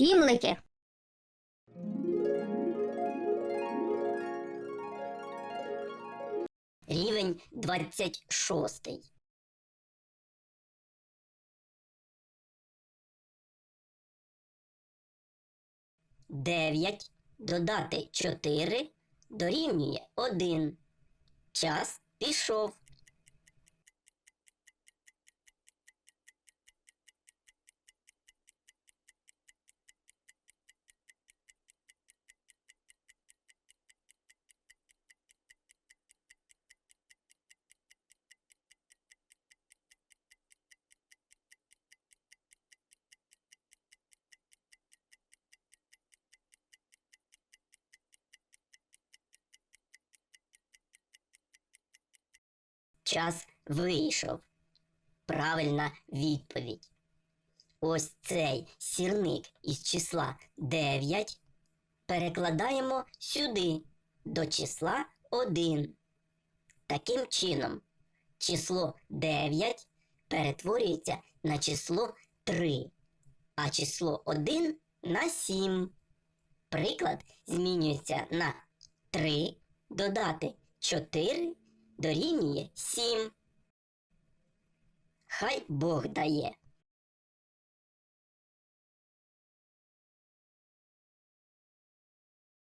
Сімлики. Рівень 26. Дев'ять додати чотири дорівнює один. Час пішов. Час вийшов. Правильна відповідь. Ось цей сірник із числа 9 перекладаємо сюди до числа 1. Таким чином, число 9 перетворюється на число 3, а число 1 на 7. Приклад змінюється на 3 додати 4 дорівнює 7. Хай Бог дає.